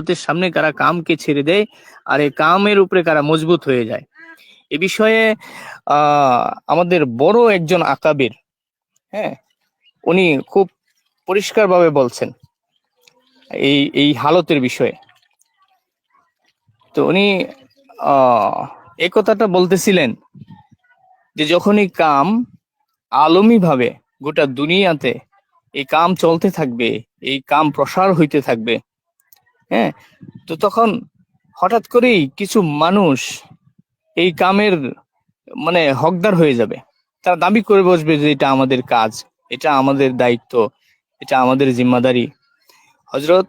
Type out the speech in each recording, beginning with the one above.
ইবাদতের সামনে কারা কামকে ছেড়ে দেয় আর এই কামের উপরে কারা মজবুত হয়ে যায়। এ বিষয়ে আমাদের বড় একজন আকাবির হ্যাঁ উনি খুব পরিষ্কারভাবে বলছেন এই এই হালতের বিষয়ে। তো উনি আহ এই কথাটা বলতেছিলেন যে যখনই কাম আলমী ভাবে গোটা দুনিয়াতে এই কাম চলতে থাকবে, এই কাম প্রসার হইতে থাকবে হ্যাঁ? তো তখন হঠাৎ করেই কিছু মানুষ এই কামের মানে হকদার হয়ে যাবে। তারা দাবি করে বসবে যে এটা আমাদের কাজ, এটা আমাদের দায়িত্ব, এটা আমাদের জিম্মাদারি। হজরত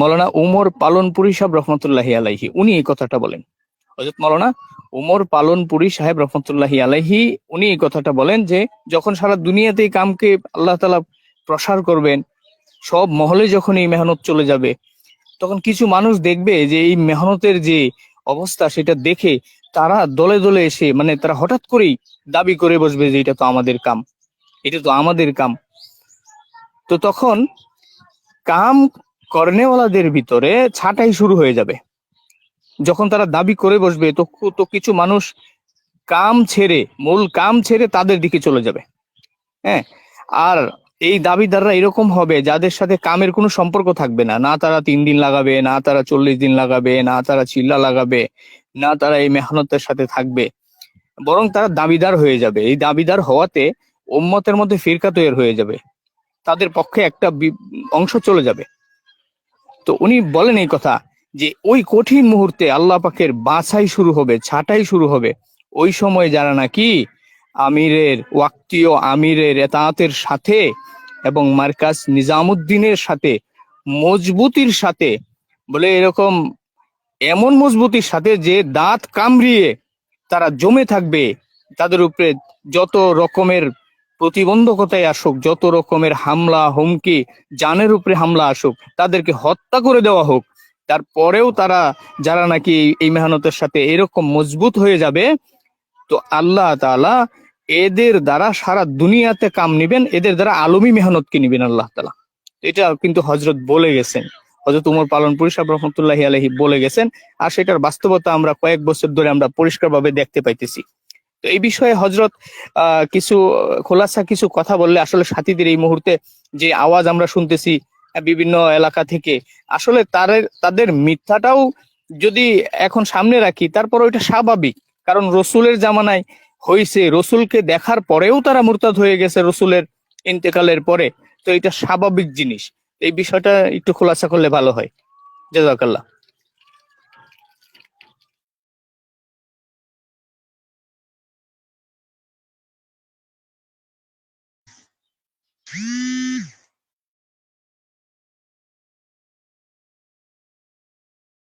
মৌলানা উমর পালনপুরি সাহেব রহমতুল্লাহি আলাইহি, উনি এই কথাটা বলেন। হজরত মৌলানা উমর পালনপুরি সাহেব রহমতুল্লাহি আলাইহি, উনি এই কথাটা বলেন যে যখন সারা দুনিয়াতে এই কামকে আল্লাহ তালা প্রসার করবেন সব মহলে যখন এই মেহনত চলে যাবে, তখন কিছু মানুষ দেখবে যে এই মেহনতের যে অবস্থা সেটা দেখে তারা দলে দলে এসে মানে তারা হঠাৎ করেই দাবি করে বসবে যে এটা তো আমাদের কাম, এটা তো আমাদের কাম। তো তখন কাম কর্নেওয়ালাদের ভিতরে ছাঁটাই শুরু হয়ে যাবে। যখন তারা দাবি করে বসবে, তো তো কিছু মানুষ কাম ছেড়ে, মূল কাম ছেড়ে তাদের দিকে চলে যাবে। হ্যাঁ আর এই দাবিদাররা এরকম হবে যাদের সাথে কামের কোনো সম্পর্ক থাকবে না। না তারা তিন দিন লাগাবে, না তারা চল্লিশ দিন লাগাবে, না তারা চিল্লা লাগাবে, না তারা এই মেহনতের সাথে থাকবে। বরং তারা দাবিদার হয়ে যাবে। এই দাবিদার হওয়াতে উম্মতের মধ্যে ফিরকা তৈরি হয়ে যাবে। তাদের পক্ষে একটা অংশ চলে যাবে। তো উনি বলেন এই কথা যে, ওই কঠিন মুহূর্তে আল্লাহ পাকের বাছাই শুরু হবে, ছাঁটাই শুরু হবে। ওই সময় যারা নাকি আমিরের, ওয়াক্তীয় আমিরের এতাতের সাথে এবং মার্কাস নিজামুদ্দিনের সাথে, মজবুতির সাথে, বলে এরকম এমন মজবুতির সাথে যে দাঁত কামড়িয়ে তারা জমে থাকবে, তাদের উপরে যত রকমের প্রতিবন্ধকতায় আসুক, যত রকমের হামলা, হুমকি জানের উপরে হামলা আসুক, তাদেরকে হত্যা করে দেওয়া হোক, তারপরেও তারা, যারা নাকি এই- মেহনতের সাথে এরকম মজবুত হয়ে যাবে, তো আল্লাহ তাআলা এদের দ্বারা সারা দুনিয়াতে কাম নিবেন, এদের দ্বারা আলমী মেহনতকে নিবেন আল্লাহ তালা এটা কিন্তু হজরত বলে গেছেন। হজরত উমর পালন পরিষদ রহমতুল্লাহ আলহি বলে গেছেন, আর সেটার বাস্তবতা আমরা কয়েক বছর ধরে আমরা পরিষ্কারভাবে দেখতে পাইতেছি। তো এই বিষয়ে হজরত কিছু খোলাসা, কিছু কথা বললে আসলে সাথীদের এই মুহূর্তে যে আওয়াজ আমরা শুনতেছি বিভিন্ন এলাকা থেকে, আসলে তাদের তাদের মিথ্যাটাও যদি এখন সামনে রাখি তারপর ওইটা স্বাভাবিক। কারণ রসুলের জামানায় হয়েছে রসুলকে দেখার পরেও তারা মুরতাদ হয়ে গেছে রসুলের ইন্তেকালের পরে তো এটা স্বাভাবিক জিনিস এই বিষয়টা একটু খোলাসা করলে ভালো হয় জাজাকাল্লাহ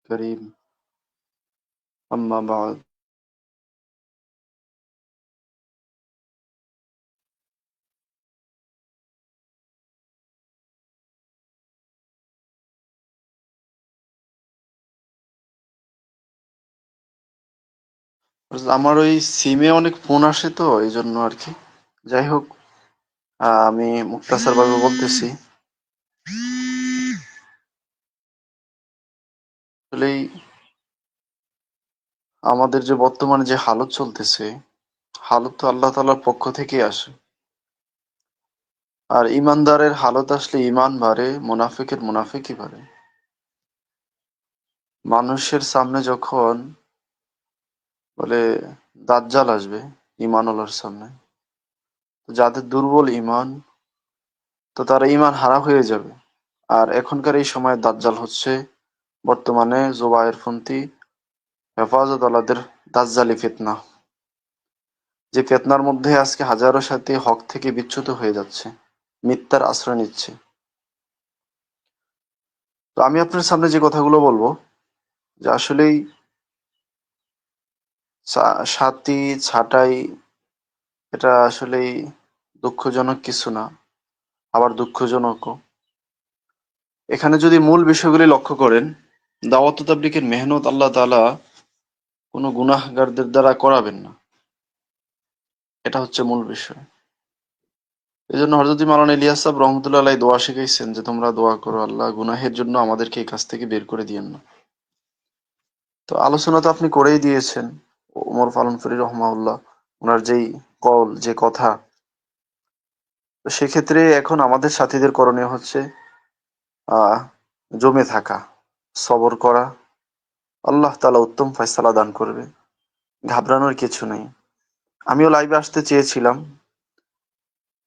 كريم أما بعد আমার ওই সিমে অনেক ফোন আসে তো এই জন্য আর কি যাই হোক আমি মুক্তাসার বাবু বলতেছি। আসলেই আমাদের যে বর্তমানে যে হালত চলতেছে, হালত তো আল্লাহ তাআলার পক্ষ থেকে আসে। আর ইমানদারের হালত আসলে ইমান বাড়ে, মুনাফিকের মুনাফিকই বাড়ে। মানুষের সামনে যখন বলে দাজ্জাল আসবে ইমানওয়ালার সামনে। যাদের দুর্বল ইমান তো তারা ইমান হারা হয়ে যাবে। আর এখনকার এই সময় দাজ্জাল হচ্ছে বর্তমানে জোবায়ের ফন্তি হেফাজত আলাদের দাজ্জালি ফিতনা। যে ফেতনার মধ্যে আজকে হাজারো সাথে হক থেকে বিচ্যুত হয়ে যাচ্ছে, মিথ্যার আশ্রয় নিচ্ছে। তো আমি আপনার সামনে যে কথাগুলো বলব, যে আসলেই সা- সাথী ছাঁটাই, এটা আসলেই দুঃখজনক কিছু না, আবার দুঃখজনকও। এখানে যদি মূল বিষয়গুলি লক্ষ্য করেন, দাওয়াত তাবলিকের মেহনত আল্লাহ তাআলা কোনো গুনাহগারদের দ্বারা করাবেন না। এটা হচ্ছে মূল বিষয়। এই জন্য হজরত মালান ইলিয়াস সাহেব রহমতুল্লাহ আলাই দোয়া শিখাইছেন যে, তোমরা দোয়া করো, আল্লাহ গুনাহের জন্য আমাদেরকে এই কাছ থেকে বের করে দিয়েন না। তো আলোচনা তো আপনি করেই দিয়েছেন। ওমর ফালনফুরি রহমাউল্লাহ ওনার যেই কল, যে কথা, তো সেক্ষেত্রে এখন আমাদের সাথীদের করণীয় হচ্ছে জমে থাকা, সবর করা। আল্লাহ তালা উত্তম ফয়সালা দান করবে, ঘাবড়ানোর কিছু নেই। আমিও লাইভে আসতে চেয়েছিলাম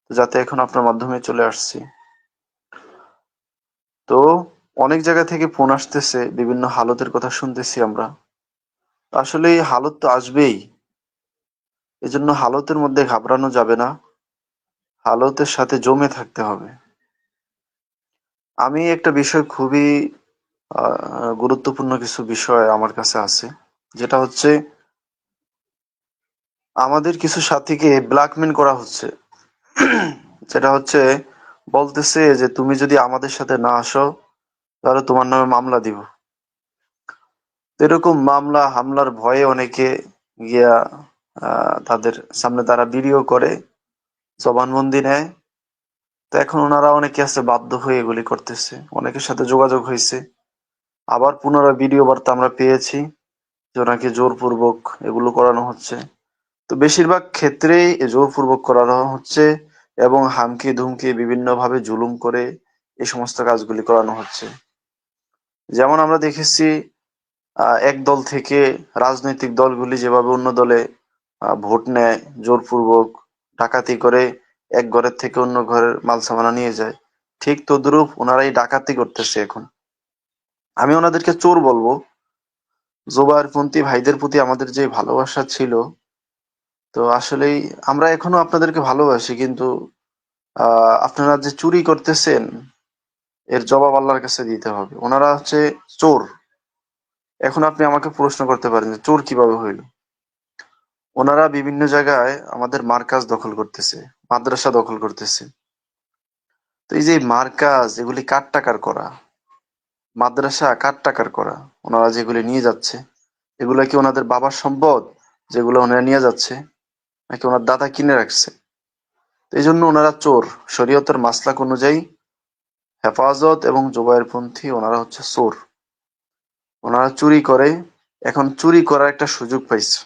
যাতে এখন আপনার মাধ্যমে চলে আসছি। তো অনেক জায়গা থেকে ফোন আসতেছে, বিভিন্ন হালতের কথা শুনতেছি আমরা। আসলে এই হালত তো আসবেই। এজন্য হালতের মধ্যে ঘাবড়ানো যাবে না। হালতের সাথে জমে থাকতে হবে। আমি একটা বিষয় খুবই গুরুত্বপূর্ণ কিছু বিষয় আমার কাছে আছে। যেটা হচ্ছে, আমাদের কিছু সাথীকে ব্ল্যাকমেল করা হচ্ছে। যেটা হচ্ছে, বলতেছে যে, তুমি যদি আমাদের সাথে না আসো, তাহলে তোমার নামে মামলা দিব। এরকম মামলা, হামলার ভয়ে অনেকে গিয়া তাদের সামনে তারা ভিডিও করে, জবানবন্দি নেয়। তো এখন ওনারা অনেকে আছে বাধ্য হয়ে এগুলি করতেছে। অনেকের সাথে যোগাযোগ হয়েছে। আবার পুনরায় ভিডিও বার্তা আমরা পেয়েছি যে ওনাকে জোরপূর্বক এগুলো করানো হচ্ছে। তো বেশিরভাগ ক্ষেত্রেই জোরপূর্বক করানো হচ্ছে এবং হামকি ধুমকি বিভিন্ন ভাবে জুলুম করে এই সমস্ত কাজগুলি করানো হচ্ছে। যেমন আমরা দেখেছি এক দল থেকে রাজনৈতিক দলগুলি যেভাবে অন্য দলে ভোট নেয়, জোরপূর্বক ডাকাতি করে, এক ঘরের থেকে অন্য ঘরের মাল সামানা নিয়ে যায়, ঠিক তদ্রুপ ওনারাই ডাকাতি করতেছে এখন। আমি ওনাদেরকে চোর বলব। জোবারপন্থী ভাইদের প্রতি আমাদের যে ভালোবাসা ছিল, তো আসলেই আমরা এখনও আপনাদেরকে ভালোবাসি, কিন্তু আপনারা যে চুরি করতেছেন, এর জবাব আল্লাহর কাছে দিতে হবে। ওনারা হচ্ছে চোর। এখন আপনি আমাকে প্রশ্ন করতে পারেন যে চোর কীভাবে হইল? ওনারা বিভিন্ন জায়গায় আমাদের মার্কাজ দখল করতেছে, মাদ্রাসা দখল করতেছে। তো এই যে মার্কাজ, এগুলি কার টাকার করা? মাদ্রাসা কার টাকার করা? ওনারা যেগুলি নিয়ে যাচ্ছে, এগুলা কি ওনাদের বাবার সম্পদ, যেগুলো ওনারা নিয়ে যাচ্ছে, নাকি ওনার দাদা কিনে রাখছে? এই জন্য ওনারা চোর। শরীয়তের মাসলাক অনুযায়ী হেফাজত এবং জোবায়েরপন্থী ওনারা হচ্ছে চোর। ওনারা চুরি করে। এখন চুরি করার একটা সুযোগ পাইছে।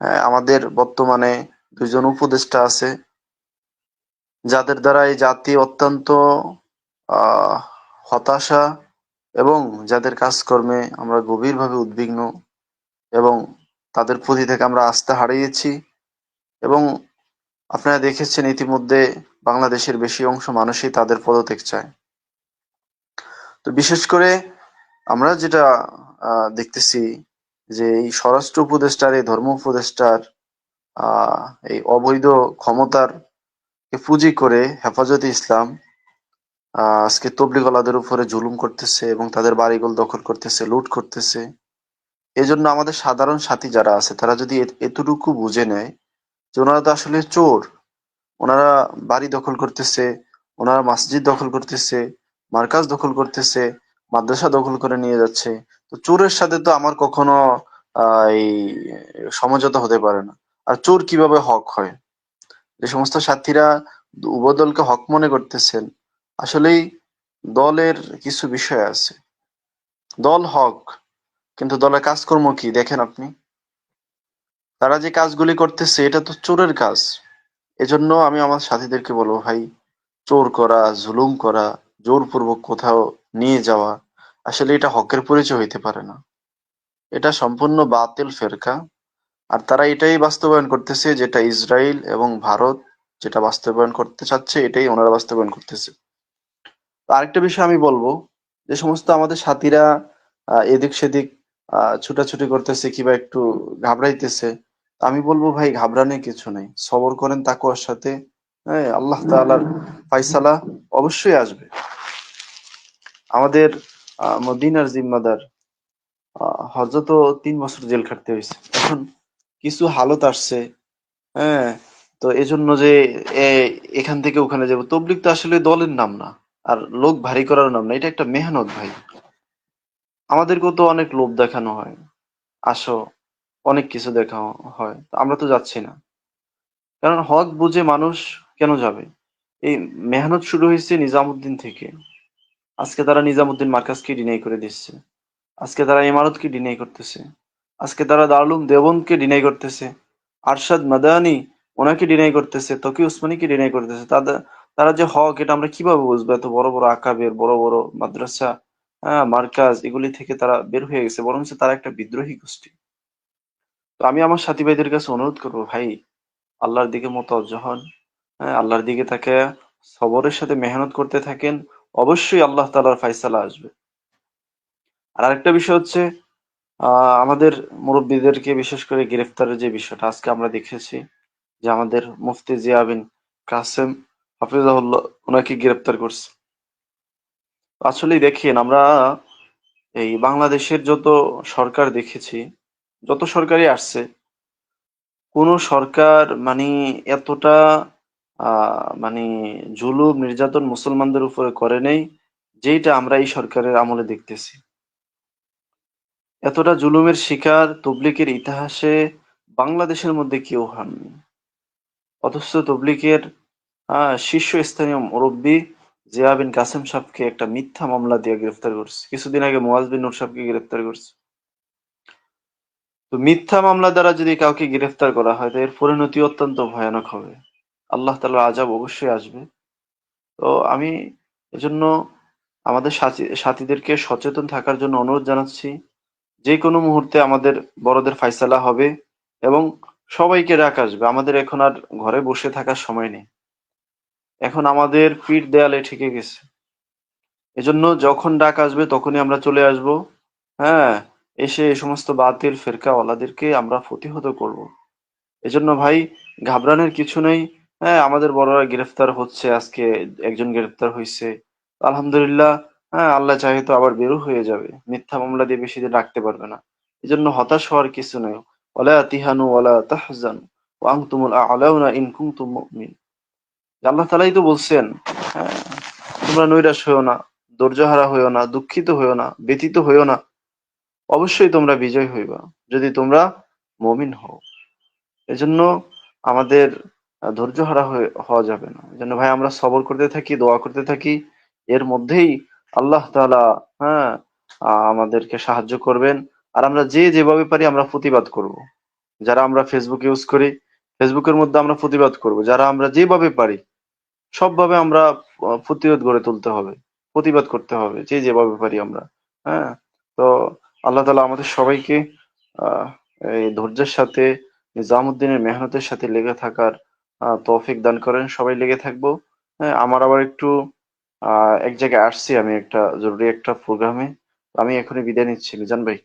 হ্যাঁ, আমাদের বর্তমানে দুজন উপদেষ্টা আছে যাদের দ্বারা এই জাতি অত্যন্ত হতাশা এবং যাদের কাজকর্মে আমরা গভীরভাবে উদ্বিগ্ন এবং তাদের প্রতি থেকে আমরা আস্থা হারিয়েছি এবং আপনারা দেখেছেন ইতিমধ্যে বাংলাদেশের বেশি অংশ মানুষই তাদের পদত্যাগ চায়। তো বিশেষ করে আমরা যেটা দেখতেছি যে এই স্বরাষ্ট্র উপদেষ্টার, এই ধর্ম উপদেষ্টার এই অবৈধ ক্ষমতার পুঁজি করে হেফাজতে ইসলাম আজকে তবলিগলাদের উপরে জুলুম করতেছে এবং তাদের বাড়িগুলো দখল করতেছে, লুট করতেছে। এজন্য আমাদের সাধারণ সাথী যারা আছে, তারা যদি এতটুকু বুঝে নেয় যে ওনারা তো আসলে চোর, ওনারা বাড়ি দখল করতেছে, ওনারা মসজিদ দখল করতেছে, মার্কাজ দখল করতেছে মাদ্রাসা দখল করে নিয়ে যাচ্ছে। তো চোরের সাথে তো আমার কখনো, আহ, এই সমঝোতা হতে পারে না। আর চোর কীভাবে হক হয়? যে সমস্ত সাথীরা উভয় দলকে হক মনে করতেছেন, আসলেই দলের কিছু বিষয় আছে। দল হক, কিন্তু দলের কাজকর্ম কি? দেখেন আপনি। তারা যে কাজগুলি করতেছে, এটা তো চোরের কাজ। এজন্য আমি আমার সাথীদেরকে বলব, ভাই, চোর করা, জুলুম করা, জোরপূর্বক কোথাও নিয়ে যাওয়া আসলে এটা হকের পরিচয় হইতে পারে না। এটা সম্পূর্ণ বাতিল ফেরকা আর তারা এটাই বাস্তবায়ন করতেছে যেটা ইসরায়েল এবং ভারত যেটা বাস্তবায়ন করতে চাচ্ছে এটাই ওনারা বাস্তবায়ন করতেছে। আরেকটা বিষয় আমি বলব যে সমস্ত আমাদের সাথীরা এদিক সেদিক আহ, ছুটাছুটি করতেছে কিংবা একটু ঘাবড়াইতেছে আমি বলব ভাই ঘাবড়ানোর কিছু নেই। সবর করেন তাকুয়ার সাথে হ্যাঁ আল্লাহ তাআলার ফাইসালা অবশ্যই আসবে। আমাদের মদিনার জিম্মাদার হজরত তিন বছর জেল খাটতে হয়েছে। এখন কিছু হালত আসছে হ্যাঁ? তো এজন্য যে এখান থেকে ওখানে যাব। তবলিক তো আসলে দলের নাম না, আর লোক ভারী করার নাম না। এটা একটা মেহনত ভাই। আমাদেরকেও তো অনেক লোভ দেখানো হয়। আসো, অনেক কিছু দেখা হয়। আমরা তো যাচ্ছি না। কারণ হক বুঝে মানুষ কেন যাবে? এই মেহনত শুরু হয়েছে নিজামুদ্দিন থেকে। আজকে তারা নিজামুদ্দিন মার্কাজকে ডিনাই করে দিচ্ছে। আজকে তারা ইমারতকে ডিনাই করতেছে। আজকে তারা দারুলুম দেবনকে ডিনাই করতেছে। আরশাদ মাদানি ওনাকে ডিনাই করতেছে তকি উসমানীকে ডিনাই করতেছে। তাদের তারা যে হক, এটা আমরা কীভাবে বুঝব? এত বড় বড় আকাবের, বড় বড় মাদ্রাসা হ্যাঁ মার্কাজ, এগুলি থেকে তারা বের হয়ে গেছে বরং তারা একটা বিদ্রোহী গোষ্ঠী। তো আমি আমার সাথী ভাইদের কাছে অনুরোধ করব, ভাই, আল্লাহর দিকে মোতাবজ্জ হন হ্যাঁ আল্লাহর দিকে তাকে সবরের সাথে মেহনত করতে থাকেন অবশ্যই আল্লাহ তালার ফায়সালা আসবে। আর আরেকটা বিষয় হচ্ছে আমাদের মুরব্বীদেরকে বিশেষ করে গ্রেফতারের যে বিষয়টা, আজকে আমরা দেখেছি যে আমাদের মুফতি জিয়া বিন কাসেম হাফিজাহুল্লাহ, ওনাকে গ্রেফতার করছে। আসলেই দেখেন, আমরা এই বাংলাদেশের যত সরকার দেখেছি, যত সরকারই আসছে, কোন সরকার মানে এতটা আহ মানে জুলুম, নির্যাতন মুসলমানদের উপরে করে নেই যেটা আমরা এই সরকারের আমলে দেখতেছি। এতটা জুলুমের শিকার তবলিকের ইতিহাসে বাংলাদেশের মধ্যে কেউ হননি। অথচ তবলিকের শীর্ষস্থানীয় মুরব্বী জিয়া বিন কাসেম সাহেবকে একটা মিথ্যা মামলা দিয়ে গ্রেফতার করছে। কিছুদিন আগে মুয়াজ বিন নূর সাহেবকে গ্রেফতার করছে। তো মিথ্যা মামলা দ্বারা যদি কাউকে গ্রেফতার করা হয়, তো এর পরিণতি অত্যন্ত ভয়ানক হবে। আল্লাহ তাআলার আজাব অবশ্যই আসবে। তো আমি এজন্য আমাদের সাথী, সাথীদেরকে সচেতন থাকার জন্য অনুরোধ জানাচ্ছি, যে কোনো মুহূর্তে আমাদের বড়দের ফাইসালা হবে এবং সবাইকে ডাক আসবে। আমাদের এখন আর ঘরে বসে থাকার সময় নেই। এখন আমাদের পিঠ দেয়ালে ঠেকে গেছে। এজন্য যখন ডাক আসবে তখনই আমরা চলে আসব। হ্যাঁ এসে এই সমস্ত বাতিল ফেরকাওয়ালাদেরকে আমরা প্রতিহত করব। এজন্য ভাই, ঘাবড়ানোর কিছু নেই। হ্যাঁ আমাদের বড়রা গ্রেফতার হচ্ছে আজকে একজন গ্রেফতার হয়েছে আলহামদুলিল্লাহ হ্যাঁ আল্লাহ চাহে তো আবার বেরো হয়ে যাবে। মিথ্যা মামলা দিয়ে বেশি দিন রাখতে পারবে না। এজন্য হতাশ হওয়ার কিছু নেই। ওয়ালা তিহানু ওয়ালা তাহজানু। ওয়া আনতুমুল আ'লাউনা ইন কুনতুম মুমিন। আল্লাহ তাআলাই তো বলছেন হ্যাঁ, তোমরা নৈরাশ হইও না ধৈর্যহারা হইও না দুঃখিত হইও না ব্যথিত হইও না। অবশ্যই তোমরা বিজয় হইবা যদি তোমরা মমিন হও। এজন্য আমাদের আহ, ধৈর্যহারা হয়ে হওয়া যাবে না। এজন্য ভাই আমরা সবর করতে থাকি দোয়া করতে থাকি। এর মধ্যেই আল্লাহ তাআলা হ্যাঁ আমাদেরকে সাহায্য করবেন। আর আমরা যে যেভাবে পারি আমরা প্রতিবাদ করব। যারা আমরা ফেসবুক ইউজ করি ফেসবুকের মধ্যে আমরা প্রতিবাদ করব। যারা আমরা যেভাবে পারি সবভাবে আমরা প্রতিরোধ গড়ে তুলতে হবে। প্রতিবাদ করতে হবে যে যেভাবে পারি আমরা হ্যাঁ। তো আল্লাহ তালা আমাদের সবাইকে আহ এই ধৈর্যের সাথে নিজামুদ্দিনের মেহনতের সাথে লেগে থাকার তৌফিক দান করেন, সবাই লেগে থাকব। হ্যাঁ আমার আবার একটু, আহ, এক জায়গায় আসছি আমি একটা জরুরি একটা প্রোগ্রামে আমি এখনই বিদায় নিচ্ছি, মিজান ভাই।